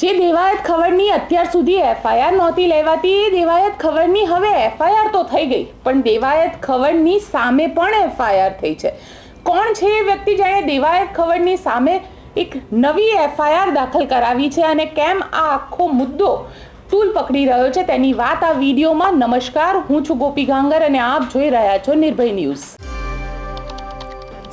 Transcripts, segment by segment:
જે દેવાયત ખબરની અત્યાર સુધી એફઆઈઆર નહોતી લેવાતી એ દેવાયત ખબરની હવે એફઆઈઆર તો થઈ ગઈ, પણ દેવાયત ખબરની સામે પણ એફઆઈઆર થઈ છે. કોણ છે એ વ્યક્તિ જેણે દેવાયત ખબરની સામે એક નવી એફઆઈઆર દાખલ કરાવી છે અને કેમ આ આખો મુદ્દો ટૂલ પકડી રહ્યો છે તેની વાત આ વિડીયોમાં નમસ્કાર, હું છું ગોપી ગાંગર અને આપ જોઈ રહ્યા છો નિર્ભય ન્યૂઝ.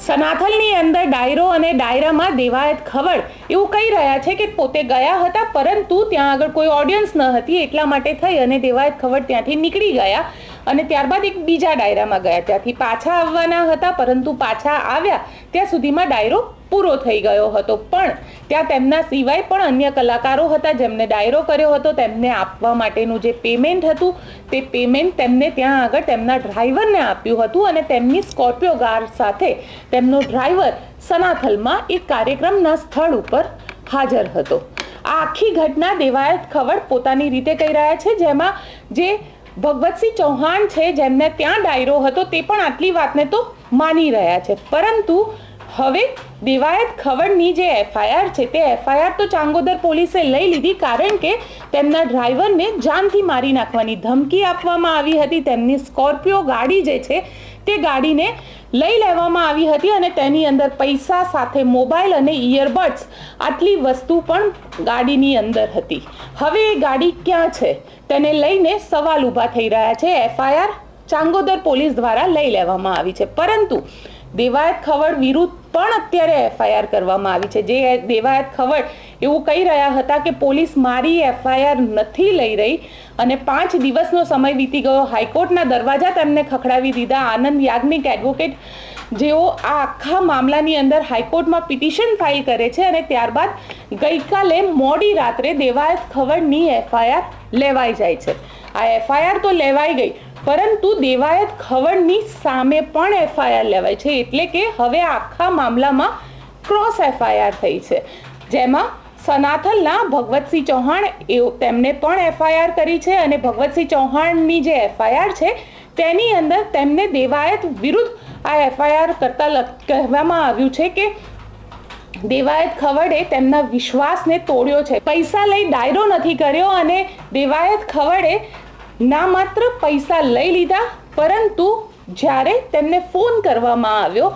સનાથલની અંદર ડાયરો અને ડાયરામાં દેવાયત ખબર એવું કહી રહ્યા છે કે પોતે ગયા હતા, પરંતુ ત્યાં આગળ કોઈ ઓડિયન્સ ન હતી, એટલા માટે થઈ અને દેવાયત ખબર ત્યાંથી નીકળી ગયા અને ત્યારબાદ એક બીજા ડાયરામાં ગયા. ત્યાંથી પાછા આવવાના હતા, પરંતુ પાછા આવ્યા ત્યાં સુધીમાં ડાયરો પૂરો થઈ ગયો હતો. પણ ત્યાં તેમના સિવાય પણ અન્ય કલાકારો હતા જેમને ડાયરો કર્યો હતો, તેમને આપવા માટેનું જે પેમેન્ટ હતું, તે પેમેન્ટ તેમને ત્યાં આગળ તેમના ડ્રાઈવરને આપ્યું હતું અને તેમની સ્કોર્પિયો ગાર સાથે તેમનો ડ્રાઈવર સનાથલમાં એક કાર્યક્રમના સ્થળ ઉપર હાજર હતો. આ આખી ઘટના દેવાયત ખવડ પોતાની રીતે કહી રહ્યા છે, જેમાં જે ભગવતસિંહ ચૌહાણ છે, જેમને ત્યાં ડાયરો હતો, તે પણ આટલી વાતને તો માની રહ્યા છે. પરંતુ હવે દેવાયત ખવડની જે એફઆઈઆર છે, તે એફઆઈઆર તો ચાંગોદર પોલીસે લઈ લીધી કારણ કે તેમના ડ્રાઈવરને જાનથી મારી નાખવાની ધમકી આપવામાં આવી હતી. તેમની સ્કોર્પિયો ગાડી જે છે, તે ગાડીને લઈ લેવામાં આવી હતી અને તેની અંદર પૈસા સાથે મોબાઈલ અને ઇયરબડ્સ આટલી વસ્તુ પણ ગાડીની અંદર હતી. હવે એ ગાડી ક્યાં છે? તેને લઈને સવાલ ઊભા થઈ રહ્યા છે. એફઆઈઆર ચાંગોદર પોલીસ દ્વારા લઈ લેવામાં આવી છે. પરંતુ દેવાયત ખવડ વિરુદ્ધ પણ અત્યારે એફઆઈઆર કરવામાં આવી છે. જે દેવાયત ખવડ એવું કહી રહ્યા હતા કે પોલીસ મારી એફઆઈઆર નથી લઈ રહી અને પાંચ દિવસનો સમય વીતી ગયો. હાઈકોર્ટના દરવાજા તેમને ખખડાવી દીધા. આનંદ યાજ્ઞિક એડવોકેટ જેઓ આ આખા મામલાની અંદર હાઈકોર્ટમાં પિટિશન ફાઇલ કરે છે અને ત્યારબાદ ગઈકાલે મોડી રાત્રે દેવાયત ખવડની એફઆઈઆર લેવાઈ જાય છે. આ એફઆઈઆર તો લેવાઈ ગઈ પરંતુ દેવાયત ખવડની સામે પણ એફઆઈઆર લેવાય છે, એટલે કે હવે આખા મામલામાં ક્રોસ એફઆઈઆર થઈ છે. જેમાં સનાથલના ભગવતસિંહ ચૌહાણ એવું, તેમને પણ એફઆઈઆર કરી છે અને ભગવતસિંહ ચૌહાણની જે એફઆઈઆર છે, તેની અંદર તેમને દેવાયત વિરુદ્ધ આ એફઆઈઆર કરતા કહેવામાં આવ્યું છે કે દેવાયત ખવડે તેમના વિશ્વાસને તોડ્યો છે. પૈસા લઈ ડાયરો નથી કર્યો અને દેવાયત ખવડે ના માત્ર પૈસા લઈ લીધા પરંતુ જ્યારે તેમને ફોન કરવામાં આવ્યો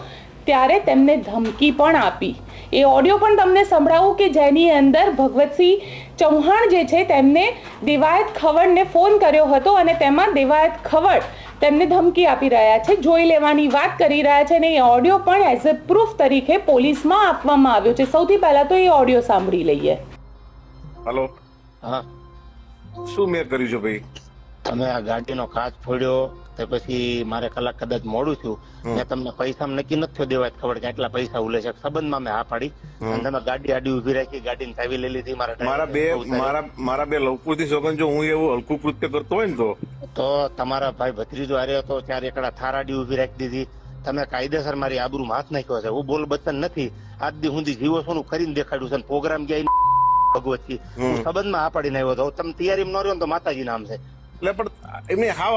ત્યારે તેમને ધમકી પણ આપી. એ ઓડિયો પણ તમને સંભળાવું કે જેની અંદર ભગવતસિંહ ચૌહાણ જે છે તેમને દેવાયત ખવડને ફોન કર્યો હતો અને તેમાં દેવાયત ખવડ તેમને ધમકી આપી રહ્યા છે જોઈ લેવાની વાત કરી રહ્યા છે અને એ ઓડિયો પણ એઝ અ પ્રૂફ તરીકે પોલીસમાં આપવામાં આવ્યો છે. સૌથી પહેલા તો એ ઓડિયો સાંભળી લઈએ. હલો. હા. શું મેં કર્યું છે ભાઈ? તમે આ ગાડીનો કાચ ફોડ્યો તો પછી મારે કલાક કદાચ મોડું છું. મેં તમને પૈસા નક્કી નથી દેવાય ખબર કે આટલા પૈસા ઉલે છે. સંબંધમાં મેં હા પાડી. અને તમે ગાડી આડી ઊભી રાખી ગાડીની ચાવી લઈ લીધી મારા મારા બે મારા મારા બે લવકુશથી સોગન જો હું એવું હલકું કૃત્ય કરતો હોય ને તો? તો તમારા ભાઈ ભત્રીજો હારે હતો ત્યારે એકડા થાર આડી ઊભી રાખી દીધી. તમે કાયદેસર મારી આબરૂ હાથ નાખ્યો છે. હું બોલ બચન નથી. આજ દી સુધી જીવો સોનું કરીને દેખાડ્યું છે પ્રોગ્રામ ગયા ભગવતજી. હું. સંબંધમાં આ પાડીને આવ્યો હતો. તમે તૈયારી ન રહ્યો તો માતાજી નામ છે. એટલે પણ એમની હાવ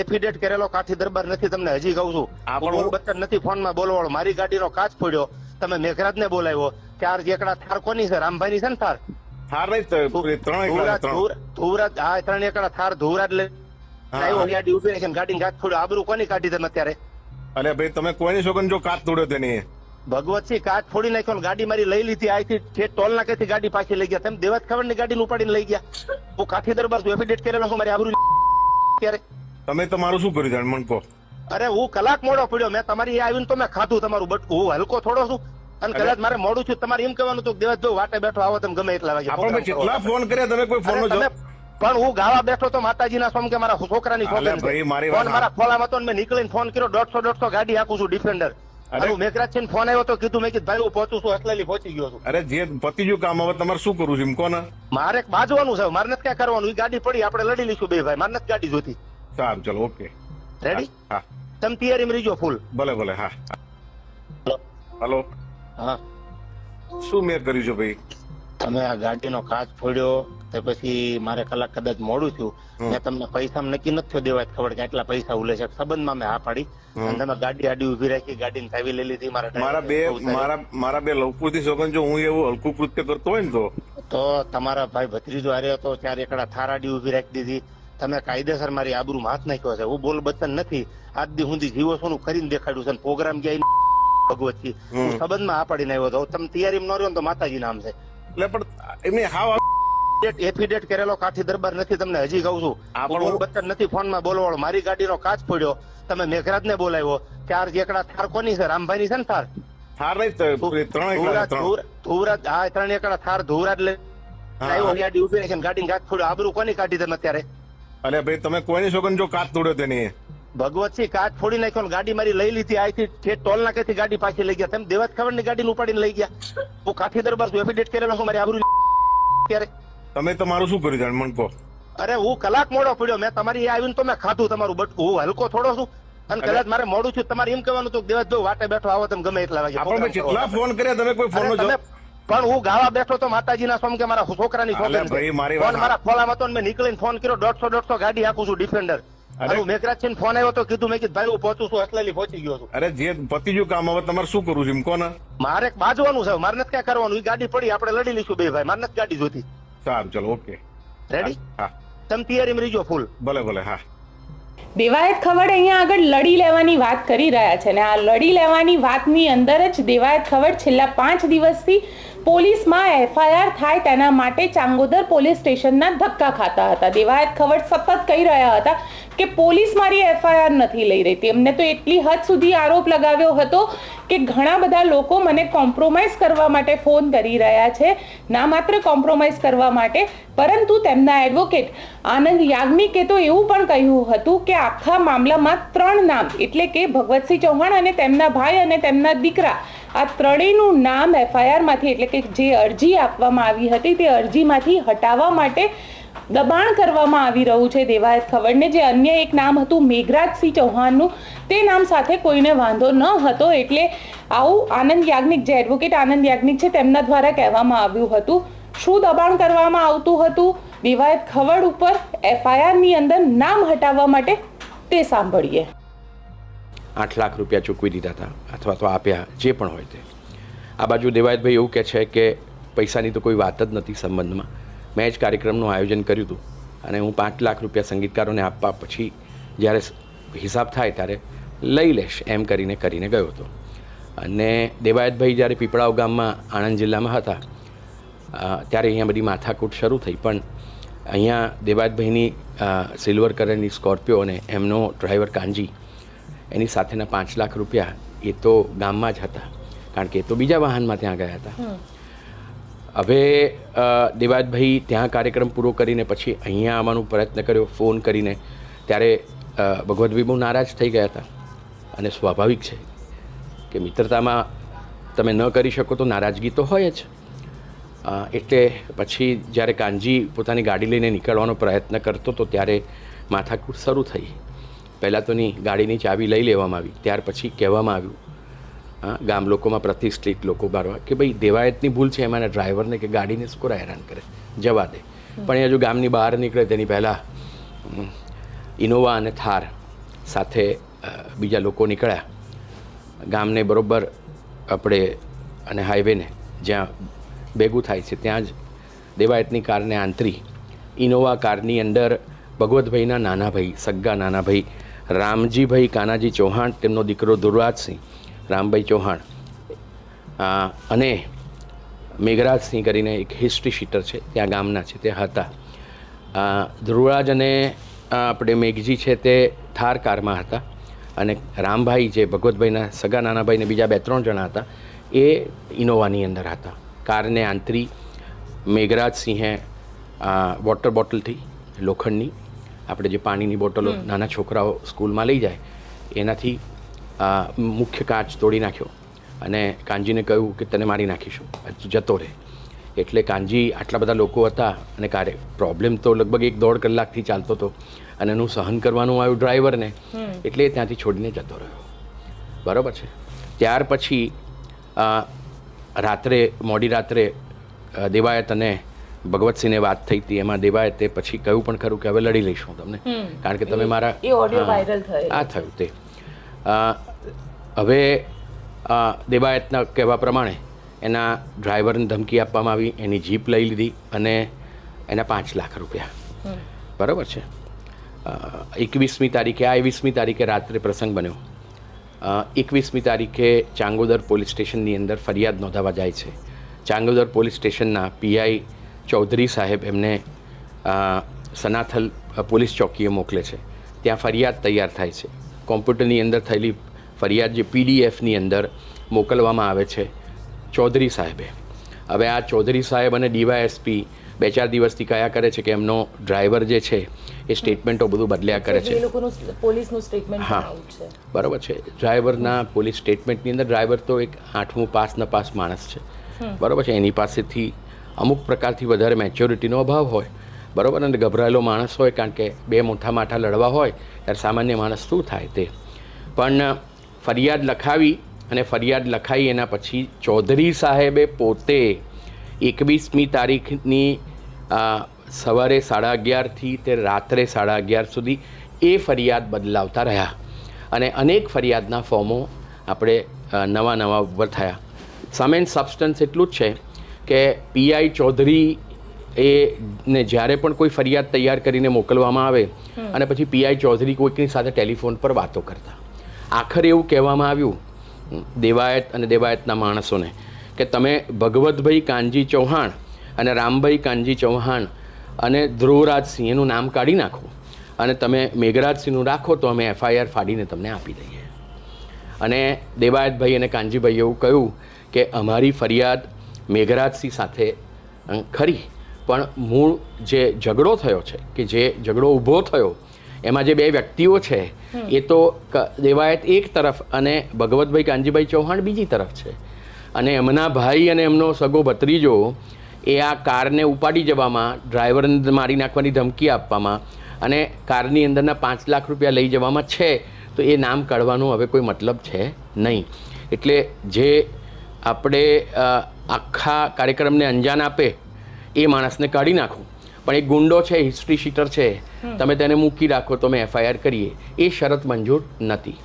એફિડેટ કરેલો કાથી દરબાર નથી તમને હજી કહું છું. હું બચ્ચન નથી ફોનમાં બોલવાળો. મારી ગાડીનો કાચ ફોડ્યો. તમે મેઘરાજ ને બોલાવ્યો. ચાર એકડા થાર કોની છે? રામભાઈ ની છે ને થાર? થાર નહીં ત્રણ ધુવરાજ હા ત્રણ એકડા થાર ધુવરાજ લે. ગાડી ઊભી રાખીને ગાડી કાચ ફોડ્યો. આબરૂ કોની કાઢી તમે અત્યારે? અરે ભાઈ તમે કોઈની સોગન જો કાચ તોડ્યો તેની? ભગવતસિંહ કાચ ફોડી નાખ્યો ને ગાડી મારી લઈ લીધી. આથી ઠેઠ ટોલ નાકેથી ગાડી પાછી લઈ ગયા. તમે દેવાજ ખબરની ગાડી ઉપાડીને લઈ ગયા. હું કાઠી દરબાર છું એફિડેટ કરેલો છું મારી આબરૂ ત્યારે. તમે તમારું શું કર્યું જાણ મને કહો. અરે હું કલાક મોડો પડ્યો. મેં તમારી આવીને તો મેં ખાધું તમારું બટકું હું હલકો થોડો છું. અને. કદાચ મારે મોડું છું તમારે એમ કહેવાનું હતું દેવાજ જો વાટે બેઠો આવો તમે ગમે એટલા વાગે. આપણે કેટલા ફોન કર્યા? તમે કોઈ ફોન નો પણ હું ગાવા બેઠો તો માતાજીના સોમ કે મારા છોકરાની છોકરી મારી ખોલામાં તો મેં નીકળીને ફોન કર્યો. દોઢસો દોઢસો ગાડી હાકું છું ડિફેન્ડર અરે. મેઘરાજ છે ફોન આવ્યો તો કીધું મેં કીધું ભાઈ હું પહોંચું છું પહોંચી ગયો છું. અરે જે પતિ ગયું કામ હવે તમારે શું કરવું છે એમ કોને? મારે બાજવાનું છે મારે નથી ક્યાં કરવાનું. એ ગાડી પડી આપણે લડી લઈશું બે ભાઈ. મારે નથી ગાડી જોતી સારું ચલો ઓકે. રેડી હા તમે તૈયારીમાં રહીજો ફૂલ ભલે ભલે હા હલો. હા. શું મેં કર્યું છે ભાઈ? તમે આ ગાડીનો કાચ ફોડ્યો તો પછી મારે કલાક કદાચ મોડું થયું. મેં તમને પૈસા નક્કી નથી દેવા દેવાય ખબર કે આટલા પૈસા ઉલે છે. સંબંધમાં મેં હા પાડી. અને તમે ગાડી આડી ઊભી રાખી ગાડીની ચાવી લઈ લીધી મારા મારા બે મારા મારા બે લવકૃતિ સોગન જો હું એવું હલકું કૃત્ય કરતો હોય ને તો? તો તમારા ભાઈ ભત્રીજો હારે હતો ત્યારે એકડા થાર આડી ઊભી રાખી દીધી. તમે કાયદેસર મારી આબરૂ હાથ નાખ્યો છે. હું બોલ બચન નથી. આજ દી સુધી જીવો છું કરીને દેખાડ્યું છે પ્રોગ્રામ ગયા ભગવતી હું સંબંધમાં આ પાડીને આવ્યો હતો. તમે તૈયારી ન રહ્યો તો માતાજી નામ છે. એટલે પણ એમની હાવ એફિડેટ કરેલો કાઠી દરબાર નથી તમને હજી કહું છું. પણ બચ્ચન નથી ફોનમાં બોલવાળો. મારી ગાડીનો કાચ પડ્યો તમે મેઘરાજ ને બોલાવ્યો. ચાર એકડા થાર કોની છે? રામભાઈ ની છે ને થાર? થાર ધુવરાજ હા ત્રણ એકડા થાર ધુવરાજ લે ગાડી ઊભી રાખીને ગાડી કાચ ફોડ્યો. આબરૂ કોની કાઢી તમે અત્યારે? અરે ભાઈ તમે કોઈની સોગન જો કાચ તોડ્યો તેની? ભગવતસિંહ કાચ ફોડી નાખ્યો ને ગાડી મારી લઈ લીધી. આથી ઠેઠ ટોલ નાકેથી ગાડી પાછી લઈ ગયા. તમે ખબરની ગાડી ઉપાડીને લઈ ગયા. હું કાઠી દરબાર છું. એફિડેટ કરેલો છું મારી આબરૂ ત્યારે. તમે તમારું શું કર્યું જાણ? મને અરે હું કલાક મોડો પડ્યો. મેં તમારી આવીને તો મેં ખાધું તમારું બટ હું હલકો થોડો છું. અને. કદાચ મારે મોડું છું તમારે એમ કહેવાનું તો કે દેવાજ જો વાટે બેઠો આવો તમે ગમે એટલા વાગે. આપણે. કેટલા ફોન કર્યા? તમે કોઈ ફોન નો પણ હું ગાવા બેઠો તો માતાજીના સોમ કે મારા છોકરાની છોકરી મારા ખોલામાં તો મેં નીકળીને ફોન કર્યો. દોઢસો દોઢસો ગાડી આપું છું ડિફેન્ડર અરે. મેઘરાજ છે ફોન આવ્યો તો કીધું મેં કીધું ભાઈ હું પહોંચું છું અસલેલી પહોંચી ગયો છું. અરે જે પતિ ગયું કામ હવે તમારે શું કરવું છે? એમ કોને? મારે બાજવાનું છે મારે નથી ક્યાં કરવાનું. એ ગાડી પડી આપણે લડી લઈશું બે ભાઈ. મારે નથી ગાડી જોતી સારું ચલો ઓકે. રેડી હા તમે તૈયારીમાં રહીજો ફૂલ ભલે ભલે હા. દેવાયત ખવડ અહીંયા આગળ લડી લેવાની વાત કરી રહ્યા છે ને આ લડી લેવાની વાતની અંદર જ દેવાયત ખવડ છેલ્લા પાંચ દિવસથી પોલીસમાં એફઆઈઆર થાય તેના માટે ચાંગોદર પોલીસ સ્ટેશનના ધક્કા ખાતા હતા. દેવાયત ખવડ સતત કહી રહ્યા હતા કે પોલીસ મારી એફઆઈઆર નથી લઈ રહી તેમને તો એટલી હદ સુધી આરોપ લગાવ્યો હતો કે ઘણા બધા લોકો મને કોમ્પ્રોમાઇઝ કરવા માટે ફોન કરી રહ્યા છે. ના માત્ર કોમ્પ્રોમાઇઝ કરવા માટે, પરંતુ તેમના એડવોકેટ આનંદ યાજ્ઞિકે તો એવું પણ કહ્યું હતું કે આખા મામલામાં ત્રણ નામ, એટલે કે ભગવતસિંહ ચૌહાણ અને તેમના ભાઈ અને તેમના દીકરા આ ત્રણેયનું નામ એફઆઈઆરમાંથી એટલે કે જે અરજી આપવામાં આવી હતી તે અરજીમાંથી હટાવવા માટે દબાણ કરવામાં આવી રહ્યું છે દેવાયત ખવડને. જે અન્ય એક નામ હતું મેઘરાજસિંહ ચૌહાણનું, તે નામ સાથે કોઈને વાંધો ન હતો એટલે આવું આનંદ યાજ્ઞિક, જે એડવોકેટ આનંદ યાજ્ઞિક છે તેમના દ્વારા કહેવામાં આવ્યું હતું. શું દબાણ કરવામાં આવતું હતું? દેવાયત ખવડ ઉપર એફઆઈઆરની અંદર નામ હટાવવા માટે તે સાંભળીએ. આઠ લાખ રૂપિયા ચૂકવી દીધા હતા અથવા તો આપ્યા, જે પણ હોય તે. આ બાજુ દેવાયતભાઈ એવું કહે છે કે પૈસાની તો કોઈ વાત જ નથી સંબંધમાં. મેં જ કાર્યક્રમનું આયોજન કર્યું હતું અને હું પાંચ લાખ રૂપિયા સંગીતકારોને આપવા પછી જ્યારે હિસાબ થાય ત્યારે લઈ લઈશ એમ કરીને કરીને ગયો હતો. અને દેવાયતભાઈ જ્યારે પીપળાવ ગામમાં આણંદ જિલ્લામાં હતા ત્યારે અહીંયા બધી માથાકૂટ શરૂ થઈ. પણ અહીંયા દેવાયતભાઈની સિલ્વર કલરની સ્કોર્પિયો અને એમનો ડ્રાઈવર કાંજી એની સાથેના પાંચ લાખ રૂપિયા એ તો ગામમાં જ હતા. કારણ કે એ તો બીજા વાહનમાં ત્યાં ગયા હતા. હવે દેવાજભાઈ ત્યાં કાર્યક્રમ પૂરો કરીને પછી અહીંયા આવવાનો પ્રયત્ન કર્યો ફોન કરીને. ત્યારે ભગવદ્ બહુ નારાજ થઈ ગયા હતા. અને સ્વાભાવિક છે કે મિત્રતામાં તમે ન કરી શકો તો નારાજગી તો હોય જ. એટલે પછી જ્યારે કાનજી પોતાની ગાડી લઈને નીકળવાનો પ્રયત્ન કરતો તો ત્યારે માથાકૂટ શરૂ થઈ. પહેલાં તો ની ગાડીની ચાવી લઈ લેવામાં આવી. ત્યાર પછી કહેવામાં આવ્યું હા, ગામ લોકોમાં પ્રતિષ્ઠિત લોકો બારવા. કે ભાઈ દેવાયતની ભૂલ છે એમાં ડ્રાઈવરને કે ગાડીને શું કોરા હેરાન કરે. જવા દે. પણ એ જો ગામની બહાર નીકળે તેની પહેલાં ઇનોવા અને થાર સાથે બીજા લોકો નીકળ્યા. ગામને બરોબર આપણે અને હાઈવેને જ્યાં ભેગું થાય છે ત્યાં જ દેવાયતની કારને આંતરી. ઇનોવા કારની અંદર ભગવતભાઈના નાના ભાઈ સગ્ગા નાના ભાઈ રામજીભાઈ કાનાજી ચૌહાણ, તેમનો દીકરો દુર્વાજસિંહ, રામભાઈ ચૌહાણ. અને મેઘરાજસિંહ કરીને એક હિસ્ટ્રી શીટર છે, ત્યાં ગામના છે તે હતા. ધ્રુવરાજ અને આપણે મેઘજી છે તે થાર કારમાં હતા. અને રામભાઈ જે ભગવતભાઈના, સગા નાનાભાઈને બીજા બે ત્રણ જણા હતા, એ ઇનોવાની અંદર હતા. કારને આંતરી મેઘરાજસિંહે વોટર બોટલથી લોખંડની આપણે જે પાણીની બોટલો નાના છોકરાઓ સ્કૂલમાં લઈ જાય એનાથી મુખ્ય કાચ તોડી નાખ્યો અને કાનજીને કહ્યું કે તને મારી નાખીશું જતો રહે. એટલે કાનજી આટલા બધા લોકો હતા અને કાર્ય પ્રોબ્લેમ તો લગભગ એક દોઢ કલાકથી ચાલતો હતો અને એનું સહન કરવાનું આવ્યું ડ્રાઈવરને એટલે ત્યાંથી છોડીને જતો રહ્યો. બરાબર છે? ત્યાર પછી રાત્રે મોડી રાત્રે દેવાયત અને ભગવતસિંહને વાત થઈ હતી એમાં દેવાયતે પછી કહ્યું પણ ખરું કે હવે લડી લઈશું તમને. કારણ કે તમે મારા એ આ થયું તે. હવે દેવાયતના કહેવા પ્રમાણે એના ડ્રાઈવરને ધમકી આપવામાં આવી એની જીપ લઈ લીધી અને એના પાંચ લાખ રૂપિયા. બરાબર છે? એકવીસમી તારીખે આ એકવીસમી તારીખે રાત્રે પ્રસંગ બન્યો. એકવીસમી તારીખે ચાંગોદર પોલીસ સ્ટેશનની અંદર ફરિયાદ નોંધાવા જાય છે. ચાંગોદર પોલીસ સ્ટેશનના પીઆઈ ચૌધરી સાહેબ એમને સનાથલ પોલીસ ચોકીએ મોકલે છે. ત્યાં ફરિયાદ તૈયાર થાય છે. કોમ્પ્યુટરની અંદર થયેલી ફરિયાદ જે પીડીએફની અંદર મોકલવામાં આવે છે ચૌધરી સાહેબે. હવે આ ચૌધરી સાહેબ અને ડીવાયએસપી બે ચાર દિવસથી કયા કરે છે કે એમનો ડ્રાઈવર જે છે એ સ્ટેટમેન્ટો બધું બદલ્યા કરે છે. પોલીસનું સ્ટેટમેન્ટ હા. બરાબર છે. ડ્રાઈવરના પોલીસ સ્ટેટમેન્ટની અંદર ડ્રાઈવર તો એક આઠમું પાસ ન પાસ માણસ છે. બરાબર છે. એની પાસેથી અમુક પ્રકારથી વધારે મેચ્યોરિટીનો અભાવ હોય. બરાબર? અને ગભરાયેલો માણસ હોય કારણ કે બે મોટા માઠા લડવા હોય, ત્યારે સામાન્ય માણસ શું થાય તે? પણ ફરિયાદ લખાવી અને ફરિયાદ લખાઈ એના પછી ચૌધરી સાહેબે પોતે એકવીસમી તારીખની સવારે સાડા અગિયારથી તે રાત્રે સાડા અગિયાર સુધી એ ફરિયાદ બદલાવતા રહ્યા. અને અનેક ફરિયાદના ફોર્મો આપણે નવા નવા ઉપર થયા. સમેન સબસ્ટન્સ એટલું જ છે કે પીઆઈ ચૌધરી એ ને જ્યારે પણ કોઈ ફરિયાદ તૈયાર કરીને મોકલવામાં આવે અને પછી પીઆઈ ચૌધરી કોઈકની સાથે ટેલિફોન પર વાતો કરતા. આખરે એવું કહેવામાં આવ્યું દેવાયત અને દેવાયતના માણસોને કે તમે ભગવતભાઈ કાનજી ચૌહાણ અને રામભાઈ કાનજી ચૌહાણ અને ધ્રુવરાજસિંહ એનું નામ કાઢી નાખો અને તમે મેઘરાજસિંહનું રાખો તો અમે એફઆઈઆર ફાડીને તમને આપી દઈએ. અને દેવાયતભાઈ અને કાનજીભાઈએ એવું કહ્યું કે અમારી ફરિયાદ મેઘરાજસિંહ સાથે ખરી. પણ મૂળ જે ઝઘડો થયો છે કે જે ઝઘડો ઊભો થયો એમાં જે બે વ્યક્તિઓ છે એ તો દેવાયત એક તરફ અને ભગવતભાઈ કાનજીભાઈ ચૌહાણ બીજી તરફ છે. અને એમના ભાઈ અને એમનો સગો ભત્રીજો એ આ કારને ઉપાડી જવામાં ડ્રાઈવરને મારી નાખવાની ધમકી આપવામાં અને કારની અંદરના પાંચ લાખ રૂપિયા લઈ જવામાં છે. તો એ નામ કાઢવાનો હવે કોઈ મતલબ છે નહીં. એટલે જે આપણે આખા કાર્યક્રમને અંજાન આપે એ માણસને કાઢી નાખો. પણ એક ગુંડો છે હિસ્ટ્રી શીટર છે તમે તેને મૂકી રાખો તો અમે એફઆઈઆર કરીએ. એ શરત મંજૂર નથી.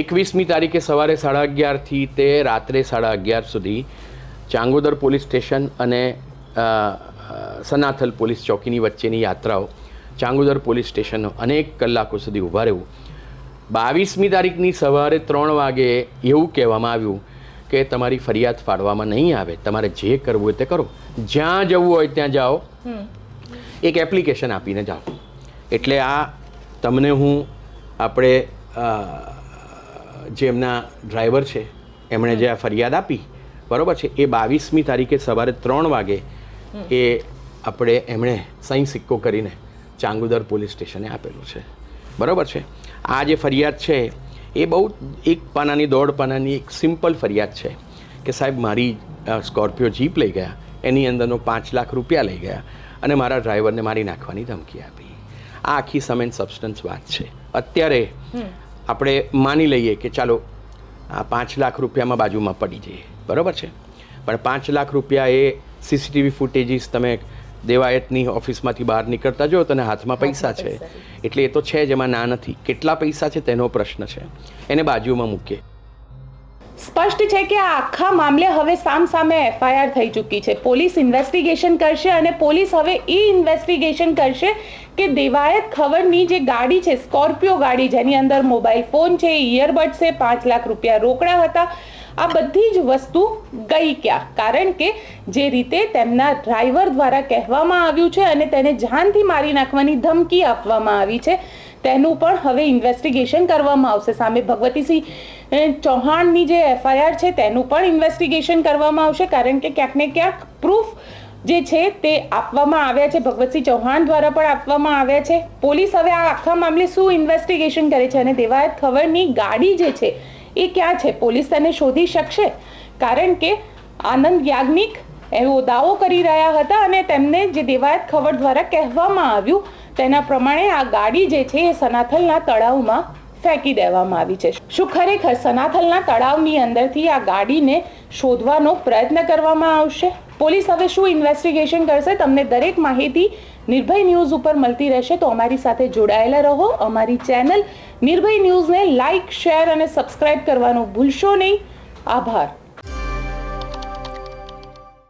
એકવીસમી તારીખે સવારે સાડા અગિયારથી તે રાત્રે સાડા અગિયાર સુધી ચાંગોદર પોલીસ સ્ટેશન અને સનાથલ પોલીસ ચોકીની વચ્ચેની યાત્રાઓ ચાંગોદર પોલીસ સ્ટેશન અનેક કલાકો સુધી ઊભા રહેવું. બાવીસમી તારીખની સવારે ત્રણ વાગે એવું કહેવામાં આવ્યું કે તમારી ફરિયાદ ફાડવામાં નહીં આવે તમારે જે કરવું હોય તે કરો. જ્યાં જવું હોય ત્યાં જાઓ. એક એપ્લિકેશન આપીને જાઓ. એટલે આ તમને હું આપણે જે એમના ડ્રાઈવર છે એમણે જે આ ફરિયાદ આપી બરાબર છે એ બાવીસમી તારીખે સવારે ત્રણ વાગે એ આપણે એમણે સહી સિક્કો કરીને ચાંગુદર પોલીસ સ્ટેશને આપેલું છે. બરાબર છે? આ જે ફરિયાદ છે એ બહુ એક પાનાની દોઢ પાનાની એક સિમ્પલ ફરિયાદ છે કે સાહેબ મારી સ્કોર્પિયો જીપ લઈ ગયા એની અંદરનો પાંચ લાખ રૂપિયા લઈ ગયા અને મારા ડ્રાઈવરને મારી નાખવાની ધમકી આપી. આ આખી સમેન સબસ્ટન્સ વાત છે. અત્યારે આપણે માની લઈએ કે ચાલો આ પાંચ લાખ રૂપિયામાં બાજુમાં પડી જઈએ. બરાબર છે? પણ પાંચ લાખ રૂપિયા એ સીસીટીવી ફૂટેજીસ તમે દેવાયતની ઓફિસમાંથી બહાર નીકળતા જો તને હાથમાં પૈસા છે. એટલે એ તો છે જ એમાં ના નથી. કેટલા પૈસા છે તેનો પ્રશ્ન છે. એને બાજુમાં મૂકીએ. સ્પષ્ટ છે કે આ આખા મામલે હવે સામ સામે એફઆઈઆર થઈ ચૂકી છે. પોલીસ ઇન્વેસ્ટિગેશન કરશે અને પોલીસ હવે એ ઇન્વેસ્ટિગેશન કરશે કે દેવાયત ખબરની જે ગાડી છે સ્કોર્પિયો ગાડી જેની અંદર મોબાઈલ ફોન છે ઇયરબડ છે પાંચ લાખ રૂપિયા રોકડા હતા. આ બધી જ વસ્તુ ગઈ ક્યાં? કારણ કે જે રીતે તેમના ડ્રાઈવર દ્વારા કહેવામાં આવ્યું છે અને તેને જાનથી મારી નાખવાની ધમકી આપવામાં આવી છે, તેનું પણ હવે ઇન્વેસ્ટિગેશન કરવામાં આવશે. સામે ભગવતીસિંહ ચૌહાણની જે એફઆઈઆર છે, તેનું પણ ઇન્વેસ્ટિગેશન કરવામાં આવશે, કારણ કે ક્યાંક ને ક્યાંક પ્રૂફ જે છે તે આપવામાં આવ્યા છે. ભગવતસિંહ ચૌહાણ દ્વારા પણ આપવામાં આવ્યા છે. પોલીસ હવે આ આખા મામલે શું ઇન્વેસ્ટિગેશન કરે છે અને દેવાયત ખબરની ગાડી જે છે એ ક્યાં છે? પોલીસ તેને શોધી શકશે? કારણ કે આનંદ યાજ્ઞિક એવો દાવો કરી રહ્યા હતા અને તેમને જે દેવાયત ખબર દ્વારા કહેવામાં આવ્યું, તેના પ્રમાણે આ ગાડી જે છે એ સનાથલના તળાવમાં ફેંકી દેવામાં આવી છે. શું ખરેખર સનાથલના તળાવની અંદરથી આ ગાડીને શોધવાનો પ્રયત્ન કરવામાં આવશે? પોલીસ હવે શું ઇન્વેસ્ટિગેશન કરશે? તમને દરેક માહિતી નિર્ભય ન્યૂઝ ઉપર મળતી રહેશે તો અમારી સાથે જોડાયેલા રહો. અમારી ચેનલ નિર્ભય ન્યૂઝને લાઇક શેર અને સબસ્ક્રાઇબ કરવાનું ભૂલશો નહીં. આભાર.